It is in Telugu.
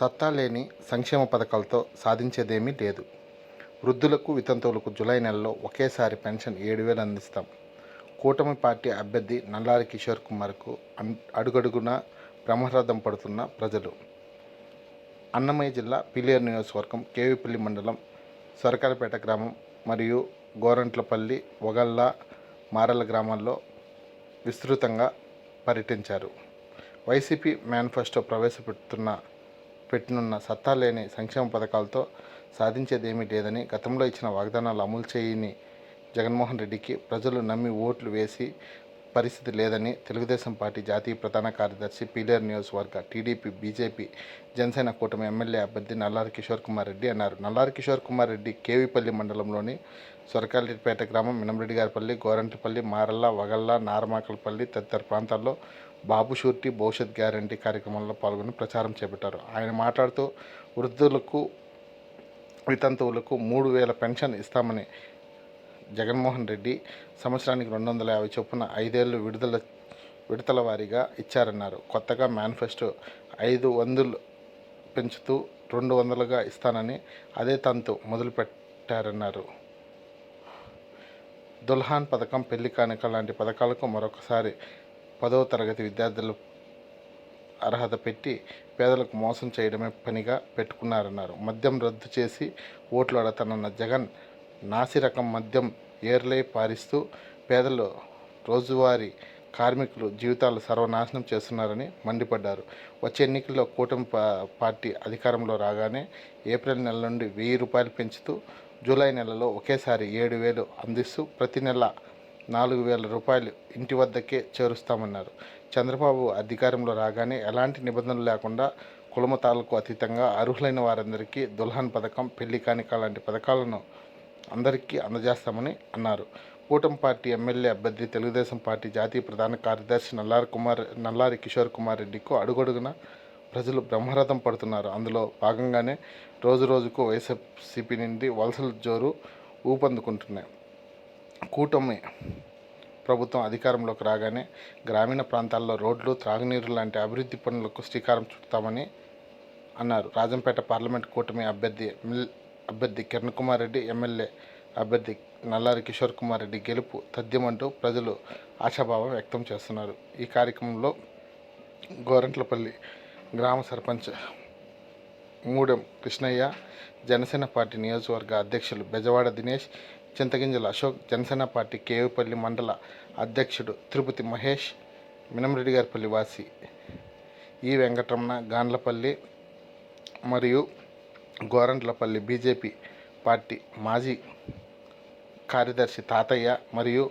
సత్తా లేని సంక్షేమ పథకాలతో సాధించేదేమీ లేదు. వృద్ధులకు వితంతువులకు జూలై నెలలో ఒకేసారి పెన్షన్ ఏడు వేలు అందిస్తాం. కూటమి పార్టీ అభ్యర్థి నల్లారి కిషోర్ కుమార్కు అడుగడుగున బ్రహ్మరథం పడుతున్న ప్రజలు. అన్నమయ్య జిల్లా పిలియర్ నియోజకవర్గం కేవీపల్లి మండలం సొరకాలపేట గ్రామం మరియు గోరంట్లపల్లి ఒగళ్ళ మారల గ్రామాల్లో విస్తృతంగా పర్యటించారు. వైసీపీ మేనిఫెస్టో ప్రవేశపెడుతున్న పెట్టనున్న సత్తా లేని సంక్షేమ పథకాలతో సాధించేదేమీ లేదని గతంలో ఇచ్చిన వాగ్దానాలు అమలు చేయని జగన్మోహన్ రెడ్డికి ప్రజలు నమ్మి ఓట్లు వేసి పరిస్థితి లేదని తెలుగుదేశం పార్టీ జాతీయ ప్రధాన కార్యదర్శి పీలేరు నియోజకవర్గ టీడీపీ బీజేపీ జనసేన కూటమి ఎమ్మెల్యే అభ్యర్థి నల్లారి కిషోర్ కుమార్ రెడ్డి అన్నారు. నల్లారి కిషోర్ కుమార్ రెడ్డి కేవీపల్లి మండలంలోని సొరకాలిపేట గ్రామం మినంరెడ్డి గారిపల్లి గోరంటిపల్లి మారల్ల వగల్ల నారమాకలపల్లి తదితర ప్రాంతాల్లో బాబు షూరిటీ భవిష్యత్ గ్యారంటీ కార్యక్రమంలో పాల్గొని ప్రచారం చేపట్టారు. ఆయన మాట్లాడుతూ వృద్ధులకు వితంతువులకు మూడు వేల పెన్షన్ ఇస్తామని జగన్మోహన్ రెడ్డి సంవత్సరానికి రెండు వందల యాభై చొప్పున ఐదేళ్ళు విడుదల విడతల వారీగా ఇచ్చారన్నారు. కొత్తగా మేనిఫెస్టో ఐదు వందలు పెంచుతూ రెండు వందలుగా ఇస్తానని అదే తంతు మొదలుపెట్టారన్నారు. దుల్హాన్ పథకం పెళ్ళి కానుక లాంటి పథకాలకు మరొకసారి పదవ తరగతి విద్యార్థులు అర్హత పెట్టి పేదలకు మోసం చేయడమే పనిగా పెట్టుకున్నారన్నారు. మద్యం రద్దు చేసి ఓట్లు అడతానన్న జగన్ నాసిరకం మద్యం ఏర్లే పారిస్తూ పేదలు రోజువారీ కార్మికులు జీవితాలు సర్వనాశనం చేస్తున్నారని మండిపడ్డారు. వచ్చే ఎన్నికల్లో కూటమి పార్టీ అధికారంలో రాగానే ఏప్రిల్ నెల నుండి వెయ్యి రూపాయలు పెంచుతూ జూలై నెలలో ఒకేసారి ఏడు వేలు అందిస్తూ ప్రతి నెల నాలుగు వేల రూపాయలు ఇంటి వద్దకే చేరుస్తామన్నారు. చంద్రబాబు అధికారంలో రాగానే ఎలాంటి నిబంధనలు లేకుండా కులమతాలకు అతీతంగా అర్హులైన వారందరికీ దుల్హన్ పథకం పెళ్ళి కానిక లాంటి పథకాలను అందరికీ అందజేస్తామని అన్నారు. కూటమి పార్టీ ఎమ్మెల్యే అభ్యర్థి తెలుగుదేశం పార్టీ జాతీయ ప్రధాన కార్యదర్శి నల్లారి కుమార్ నల్లారి కిషోర్ కుమార్ రెడ్డికు అడుగడుగున ప్రజలు బ్రహ్మరథం పడుతున్నారు. అందులో భాగంగానే రోజు రోజుకు వైఎస్ఆర్సీపీ నుండి వలసల జోరు ఊపందుకుంటున్నాయి. కూటమి ప్రభుత్వం అధికారంలోకి రాగానే గ్రామీణ ప్రాంతాల్లో రోడ్లు త్రాగునీరు లాంటి అభివృద్ధి పనులకు శ్రీకారం చుడతామని అన్నారు. రాజంపేట పార్లమెంట్ కూటమి అభ్యర్థి మిల్ అభ్యర్థి కిరణ్ కుమార్ రెడ్డి ఎమ్మెల్యే అభ్యర్థి నల్లారి కిషోర్ కుమార్ రెడ్డి గెలుపు తథ్యమంటూ ప్రజలు ఆశాభావం వ్యక్తం చేస్తున్నారు. ఈ కార్యక్రమంలో గోరంట్లపల్లి గ్రామ సర్పంచ్ మూడెం కృష్ణయ్య జనసేన పార్టీ నియోజకవర్గ అధ్యక్షులు బెజవాడ దినేష్ చింతగింజల అశోక్ జనసేన పార్టీ కేవిపల్లి మండల అధ్యక్షుడు తిరుపతి మహేష్ మినంరెడ్డి గారిపల్లి వాసి ఈ వెంకటరమణ గాండ్లపల్లి మరియు గోరంట్లపల్లి బీజేపీ పార్టీ మాజీ కార్యదర్శి తాతయ్య మరియు